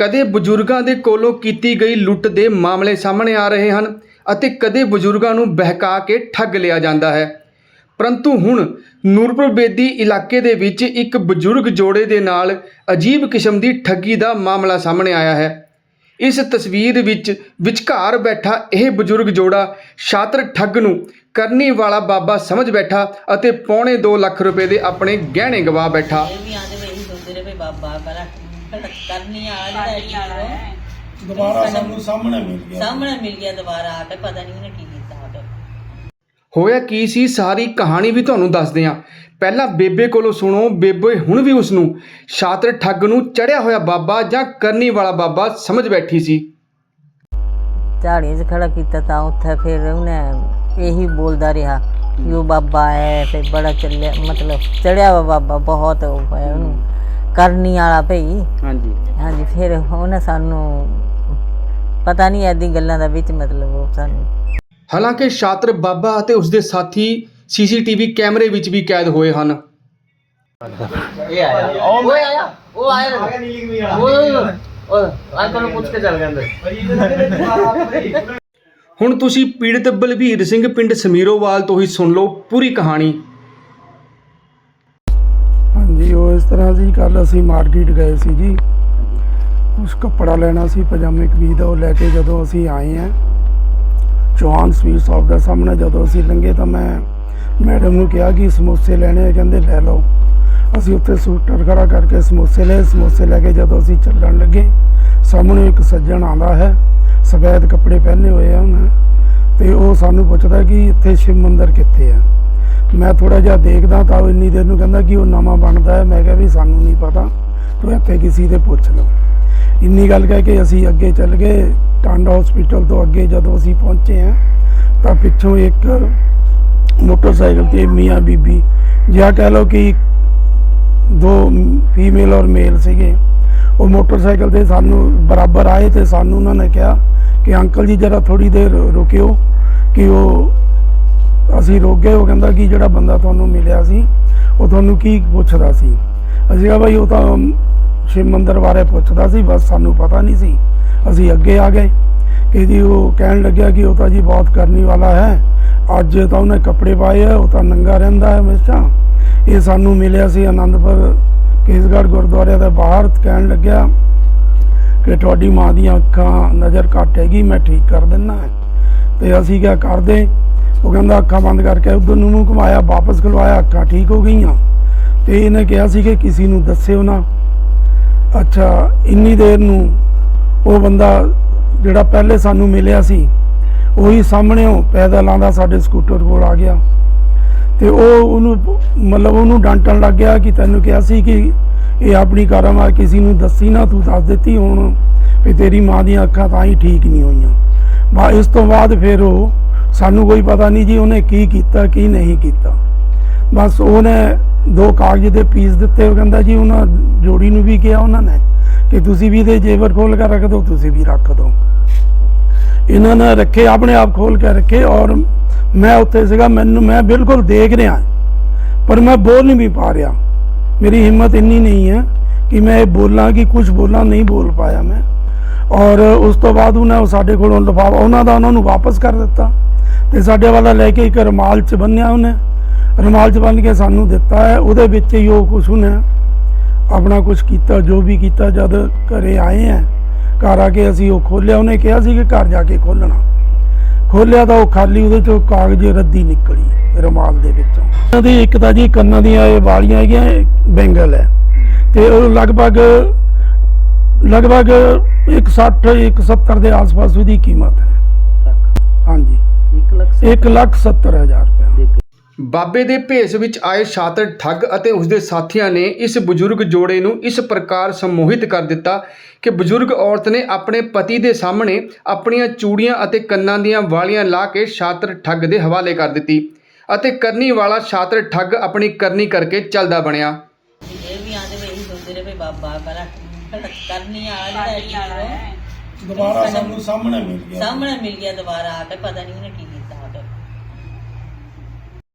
ਕਦੇ ਬਜ਼ੁਰਗਾਂ ਦੇ ਕੋਲੋਂ ਕੀਤੀ ਗਈ ਲੁੱਟ ਦੇ ਮਾਮਲੇ ਸਾਹਮਣੇ ਆ ਰਹੇ ਹਨ ਅਤੇ ਕਦੇ ਬਜ਼ੁਰਗਾਂ ਨੂੰ ਬਹਿਕਾ ਕੇ ਠੱਗ ਲਿਆ ਜਾਂਦਾ ਹੈ। ਪਰੰਤੂ ਹੁਣ ਨੂਰਪੁਰ ਬੇਦੀ ਇਲਾਕੇ ਦੇ ਵਿੱਚ ਇੱਕ ਬਜ਼ੁਰਗ ਜੋੜੇ ਦੇ ਨਾਲ ਅਜੀਬ ਕਿਸਮ ਦੀ ਠੱਗੀ ਦਾ ਮਾਮਲਾ ਸਾਹਮਣੇ ਆਇਆ ਹੈ। ਇਸ ਤਸਵੀਰ ਵਿੱਚ ਵਿਚਕਾਰ ਬੈਠਾ ਇਹ ਬਜ਼ੁਰਗ ਜੋੜਾ ਸ਼ਾਤਰ ਠੱਗ ਨੂੰ ਕਰਨੀ ਵਾਲਾ ਬਾਬਾ ਸਮਝ ਬੈਠਾ ਅਤੇ ਪੌਣੇ 2 ਲੱਖ ਰੁਪਏ ਦੇ ਆਪਣੇ ਗਹਿਣੇ ਗਵਾ ਬੈਠਾ। ਇਹ ਵੀ ਆਂਦੇ ਵੇ ਇਹੀ ਸੋਚਦੇ ਰਹੇ ਵੀ ਬਾਬਾ ਕਰਾ ਕਰਨੀ ਆ ਜਿਹੜਾ ਇਹ ਦੁਬਾਰਾ ਸਾਨੂੰ ਸਾਹਮਣੇ ਮਿਲ ਗਿਆ। ਸਾਹਮਣੇ ਮਿਲ ਗਿਆ ਦੁਬਾਰਾ ਆ ਕੇ ਪਤਾ ਨਹੀਂ ਉਹਨੇ ਕੀ ਕੀਤਾ ਆ ਕੇ। ਹੋਇਆ ਕੀ ਸੀ ਸਾਰੀ ਕਹਾਣੀ ਵੀ ਤੁਹਾਨੂੰ ਦੱਸਦੇ ਹਾਂ। ਪਹਿਲਾਂ ਬੇਬੇ ਕੋਲੋਂ ਸੁਣੋ ਬੇਬੇ ਹੁਣ ਵੀ ਉਸ ਨੂੰ ਸ਼ਾਤਰ ਠੱਗ ਨੂੰ ਚੜਿਆ ਹੋਇਆ ਬਾਬਾ ਜਾਂ ਕਰਨੀ ਵਾਲਾ ਬਾਬਾ ਸਮਝ ਬੈਠੀ ਸੀ। ਝਾੜੀਆਂ 'ਚ ਖੜਾ ਕੀਤਾ ਤਾਂ ਉੱਥੇ ਫਿਰ ਉਹਨੇ ਇਹੀ ਬੋਲਦਾ ਰਿਹਾ ਕਿ ਉਹ ਬਾਬਾ ਹੈ ਤੇ ਬੜਾ ਚੱਲਿਆ ਮਤਲਬ ਚੜਿਆ ਵਾ ਬਾਬਾ ਬਹੁਤ ਉਹ ਹੈ ਉਹਨੂੰ। ਕਰਨੀ ਵਾਲਾ ਭਈ। ਹਾਂਜੀ। ਹਾਂਜੀ ਫਿਰ ਉਹਨੇ ਸਾਨੂੰ ਪਤਾ ਨਹੀਂ ਐਦੀ ਗੱਲਾਂ ਦਾ ਵਿੱਚ ਮਤਲਬ ਉਹ ਸਾਨੂੰ। ਹਾਲਾਂਕਿ ਸ਼ਾਤਰ ਬਾਬਾ ਅਤੇ ਉਸ ਦੇ ਸਾਥੀ ਸੀਸੀਟੀਵੀ ਕੈਮਰੇ ਵਿੱਚ ਵੀ ਕੈਦ ਹੋਏ ਹਨ। ਇਹ ਆਇਆ। ਉਹ ਆਇਆ ਉਹ ਆਇਆ। ਉਹ ਉਹ ਅੰਕਲ ਨੂੰ ਪੁੱਛ ਕੇ ਚੱਲ ਗਿਆ ਅੰਦਰ। ਹੁਣ ਤੁਸੀਂ ਪੀੜਤ ਬਲਵੀਰ ਸਿੰਘ ਪਿੰਡ ਸਮੀਰੋਵਾਲ ਤੋਂ ਹੀ ਸੁਣ ਲਓ ਪੂਰੀ ਕਹਾਣੀ। ਹਾਂਜੀ, ਉਹ ਇਸ ਤਰ੍ਹਾਂ ਸੀ ਕੱਲ ਅਸੀਂ ਮਾਰਕੀਟ ਗਏ ਸੀ ਜੀ। ਕੁਛ ਕੱਪੜਾ ਲੈਣਾ ਸੀ, ਪਜਾਮੇ, ਕਮੀਜ਼ ਦਾ ਉਹ ਲੈ ਕੇ ਜਦੋਂ ਅਸੀਂ ਆਏ ਆ ਚੌਹਾਨ ਸਵੀਟ ਸ਼ਾਪ ਦਾ ਸਾਹਮਣੇ ਜਦੋਂ ਅਸੀਂ ਲੰਘੇ ਤਾਂ ਮੈਂ ਮੈਡਮ ਨੂੰ ਕਿਹਾ ਕਿ ਸਮੋਸੇ ਲੈਣੇ ਆ, ਕਹਿੰਦੇ ਲੈ ਲਓ। ਅਸੀਂ ਉੱਥੇ ਸੂਟਰ ਖੜਾ ਕਰਕੇ ਸਮੋਸੇ ਲਏ, ਸਮੋਸੇ ਲੈ ਕੇ ਜਦੋਂ ਅਸੀਂ ਚੱਲਣ ਲੱਗੇ, ਸਾਹਮਣੇ ਇੱਕ ਸੱਜਣ ਆਂਦਾ ਹੈ, ਸਫੈਦ ਕੱਪੜੇ ਪਹਿਨੇ ਹੋਏ ਆ ਉਹਨਾਂ, ਤੇ ਉਹ ਸਾਨੂੰ ਪੁੱਛਦਾ ਕਿ ਇੱਥੇ ਸ਼ਿਵ ਮੰਦਿਰ ਕਿੱਥੇ ਆ? ਮੈਂ ਥੋੜਾ ਜਿਹਾ ਦੇਖਦਾ ਤਾਂ ਉਹ ਇੰਨੀ ਦੇਰ ਨੂੰ ਕਹਿੰਦਾ ਕਿ ਉਹ ਨਵਾਂ ਬਣਦਾ ਹੈ। ਮੈਂ ਕਿਹਾ ਵੀ ਸਾਨੂੰ ਨਹੀਂ ਪਤਾ। ਤੂੰ ਇੱਥੇ ਕਿਸੇ ਦੇ ਪੁੱਛ ਲਓ ਇੰਨੀ ਗੱਲ ਕਹਿ ਕੇ ਅਸੀਂ ਅੱਗੇ ਚੱਲ ਗਏ। ਟਾਂਡਾ ਹਸਪੀਟਲ ਤੋਂ ਅੱਗੇ ਜਦੋਂ ਅਸੀਂ ਪਹੁੰਚੇ ਆ ਤਾਂ ਪਿੱਛੋਂ ਇੱਕ ਮੋਟਰਸਾਈਕਲ ਤੇ ਮੀਆਂ ਬੀਬੀ ਜਿਹਾ ਕਹਿ ਲਓ ਕਿ ਦੋ ਫੀਮੇਲ ਔਰ ਮੇਲ ਸੀਗੇ, ਉਹ ਮੋਟਰਸਾਈਕਲ ਤੇ ਸਾਨੂੰ ਬਰਾਬਰ ਆਏ ਤੇ ਸਾਨੂੰ ਉਹਨਾਂ ਨੇ ਕਿਹਾ ਕਿ ਅੰਕਲ ਜੀ ਜਰਾ ਥੋੜੀ ਦੇਰ ਰੁਕਿਓ ਕਿ ਉਹ ਅਸੀਂ ਰੁਕ ਗਏ, ਉਹ ਕਹਿੰਦਾ ਕਿ ਜਿਹੜਾ ਬੰਦਾ ਤੁਹਾਨੂੰ ਮਿਲਿਆ ਸੀ, ਉਹ ਤੁਹਾਨੂੰ ਕੀ ਪੁੱਛਦਾ ਸੀ? ਅਸੀਂ ਕਿਹਾ ਭਾਈ ਉਹ ਤਾਂ ਸ਼ਿਵ ਮੰਦਰ ਬਾਰੇ ਪੁੱਛਦਾ ਸੀ, ਬਸ ਸਾਨੂੰ ਪਤਾ ਨਹੀਂ ਸੀ। ਅਸੀਂ ਅੱਗੇ ਆ ਗਏ। ਕਿ ਜੀ ਉਹ ਕਹਿਣ ਲੱਗਿਆ ਕਿ ਉਹ ਤਾਂ ਜੀ ਬਹੁਤ ਕਰਨੀ ਵਾਲਾ ਹੈ। ਅੱਜ ਤਾਂ ਉਹਨੇ ਕੱਪੜੇ ਪਾਏ ਆ, ਉਹ ਤਾਂ ਨੰਗਾ ਰਹਿੰਦਾ ਹੈ ਹਮੇਸ਼ਾ। ਇਹ ਸਾਨੂੰ ਮਿਲਿਆ ਸੀ ਆਨੰਦਪੁਰ, ਕੇਸਗੜ੍ਹ ਗੁਰਦੁਆਰੇ ਦੇ ਬਾਹਰ। ਕਹਿਣ ਲੱਗਿਆ ਕਿ ਤੁਹਾਡੀ ਮਾਂ ਦੀਆਂ ਅੱਖਾਂ ਨਜ਼ਰ ਘੱਟ ਹੈਗੀ, ਮੈਂ ਠੀਕ ਕਰ ਦਿੰਦਾ। ਤੇ ਅਸੀਂ ਕਿਆ ਕਰਦੇ। ਉਹ ਕਹਿੰਦਾ ਅੱਖਾਂ ਬੰਦ ਕਰਕੇ ਉਧਰ ਨੂੰ ਨੂੰ ਘੁਮਾਇਆ, ਵਾਪਸ ਖਲਵਾਇਆ, ਅੱਖਾਂ ਠੀਕ ਹੋ ਗਈਆਂ। ਤੇ ਇਹਨੇ ਕਿਹਾ ਸੀ ਕਿ ਕਿਸੇ ਨੂੰ ਦੱਸਿਓ ਨਾ। ਅੱਛਾ, ਇੰਨੀ ਦੇਰ ਨੂੰ ਉਹ ਬੰਦਾ ਜਿਹੜਾ ਪਹਿਲੇ ਸਾਨੂੰ ਮਿਲਿਆ ਸੀ, ਉਹੀ ਸਾਹਮਣੇੋਂ ਪੈਦਲ ਆਂਦਾ ਸਾਡੇ ਸਕੂਟਰ ਕੋਲ ਆ ਗਿਆ। ਤੇ ਉਹ ਉਹਨੂੰ ਮਤਲਬ ਉਹਨੂੰ ਡਾਂਟਣ ਲੱਗ ਗਿਆ ਕਿ ਤੈਨੂੰ ਕਿਹਾ ਸੀ ਕਿ ਇਹ ਆਪਣੀ ਕਾਰੋਬਾਰ ਕਿਸੇ ਨੂੰ ਦੱਸੀ ਨਾ, ਤੂੰ ਦੱਸ ਦਿੱਤੀ ਹੁਣ ਵੀ ਤੇਰੀ ਮਾਂ ਦੀਆਂ ਅੱਖਾਂ ਤਾਂ ਹੀ ਠੀਕ ਨਹੀਂ ਹੋਈਆਂ। ਬਾ, ਇਸ ਤੋਂ ਬਾਅਦ ਫਿਰ ਉਹ ਸਾਨੂੰ ਕੋਈ ਪਤਾ ਨਹੀਂ ਜੀ ਉਹਨੇ ਕੀ ਕੀਤਾ, ਕੀ ਨਹੀਂ ਕੀਤਾ। ਬਸ ਉਹਨੇ ਦੋ ਕਾਗਜ਼ ਦੇ ਪੀਸ ਦਿੱਤੇ, ਉਹ ਕਹਿੰਦਾ ਜੀ ਉਹਨਾਂ ਜੋੜੀ ਨੂੰ ਵੀ ਕਿਹਾ ਉਹਨਾਂ ਨੇ ਕਿ ਤੁਸੀਂ ਵੀ ਇਹਦੇ ਜੇਬਰ ਖੋਲ ਕੇ ਰੱਖ ਦਿਓ, ਤੁਸੀਂ ਵੀ ਰੱਖ ਦਿਓ। ਇਹਨਾਂ ਨੇ ਰੱਖੇ, ਆਪਣੇ ਆਪ ਖੋਲ ਕੇ ਰੱਖੇ ਔਰ ਮੈਂ ਉੱਥੇ ਸੀਗਾ, ਮੈਨੂੰ ਮੈਂ ਬਿਲਕੁਲ ਦੇਖ ਰਿਹਾ ਪਰ ਮੈਂ ਬੋਲ ਨਹੀਂ ਵੀ ਪਾ ਰਿਹਾ। ਮੇਰੀ ਹਿੰਮਤ ਇੰਨੀ ਨਹੀਂ ਹੈ ਕਿ ਮੈਂ ਇਹ ਬੋਲਾਂ ਕਿ ਕੁਝ ਬੋਲਾਂ ਨਹੀਂ ਬੋਲ ਪਾਇਆ ਮੈਂ। ਔਰ ਉਸ ਤੋਂ ਬਾਅਦ ਉਹਨਾਂ ਉਹ ਸਾਡੇ ਕੋਲੋਂ ਲਿਫਾਫਾ, ਉਹਨਾਂ ਦਾ ਉਹਨਾਂ ਨੂੰ ਵਾਪਸ ਕਰ ਦਿੱਤਾ। ਤੇ ਸਾਡੇ ਵਾਲਾ ਲੈ ਕੇ ਇੱਕ ਰੁਮਾਲ 'ਚ ਬੰਨਿਆ ਉਹਨੇ। ਰੁਮਾਲ 'ਚ ਬੰਨ ਕੇ ਸਾਨੂੰ ਦਿੱਤਾ ਹੈ। ਉਹਦੇ ਵਿੱਚ ਹੀ ਉਹ ਕੁਛ ਉਹਨੇ ਆਪਣਾ ਕੁਛ ਕੀਤਾ, ਜੋ ਵੀ ਕੀਤਾ ਜਦ ਘਰੇ ਆਏ ਆ ਘਰ ਆ ਕੇ ਅਸੀਂ ਉਹ ਖੋਲਿਆ ਉਹਨੇ ਕਿਹਾ ਸੀ ਕਿ ਘਰ ਜਾ ਕੇ ਖੋਲਣਾ ਖੋਲਿਆ ਤਾਂ ਉਹ ਖਾਲੀ ਉਹਦੇ ਚੋਂ ਕਾਗਜ਼ ਰੱਦੀ ਨਿਕਲੀ ਰੁਮਾਲ ਦੇ ਵਿੱਚੋਂ। ਉਹਨਾਂ ਦੀ ਇੱਕ ਤਾਂ ਜੀ ਕੰਨਾਂ ਦੀਆਂ ਇਹ ਵਾਲੀਆਂ ਹੈਗੀਆਂ ਬੈਂਗਲ ਹੈ। ਤੇ ਉਹ ਲਗਭਗ ਲਗਭਗ 160 170 ਦੇ ਆਸ-ਪਾਸ ਉਹਦੀ ਕੀਮਤ ਹੈ। ਹਾਂਜੀ। 1 ਲੱਖ 1 ਲੱਖ 70 ਹਜ਼ਾਰ ਰੁਪਏ। ਬਾਬੇ ਦੇ ਭੇਸ ਵਿੱਚ ਆਏ ਸ਼ਾਤਰ ਠੱਗ ਅਤੇ ਉਸ ਦੇ ਸਾਥੀਆਂ ਨੇ ਇਸ ਬਜ਼ੁਰਗ ਜੋੜੇ ਨੂੰ ਇਸ ਪ੍ਰਕਾਰ ਸਮੋਹਿਤ ਕਰ ਦਿੱਤਾ ਕਿ ਬਜ਼ੁਰਗ ਔਰਤ ਨੇ ਆਪਣੇ ਪਤੀ ਦੇ ਸਾਹਮਣੇ ਆਪਣੀਆਂ ਚੂੜੀਆਂ ਅਤੇ ਕੰਨਾਂ ਦੀਆਂ ਵਾਲੀਆਂ ਲਾ ਕੇ ਸ਼ਾਤਰ ਠੱਗ ਦੇ ਹਵਾਲੇ ਕਰ ਦਿੱਤੀ ਅਤੇ ਕਰਨੀ ਵਾਲਾ ਸ਼ਾਤਰ ਠੱਗ ਆਪਣੀ ਕਰਨੀ ਕਰਕੇ ਚੱਲਦਾ ਬਣਿਆ। ਇਹ ਵੀ ਆਂਦੇ ਵੇ ਇਹੀ ਸੋਚਦੇ ਰਹੇ ਵੀ ਬਾਬਾ ਕਰਾ। ਕਰਨੀ ਆ ਜਿਹੜਾ ਦੁਬਾਰਾ ਸਾਨੂੰ ਸਾਹਮਣੇ ਮਿਲ ਗਿਆ। ਸਾਹਮਣੇ ਮਿਲ ਗਿਆ ਦੁਬਾਰਾ ਆ ਕੇ ਪਤਾ ਨਹੀਂ ਉਹਨੇ ਕੀ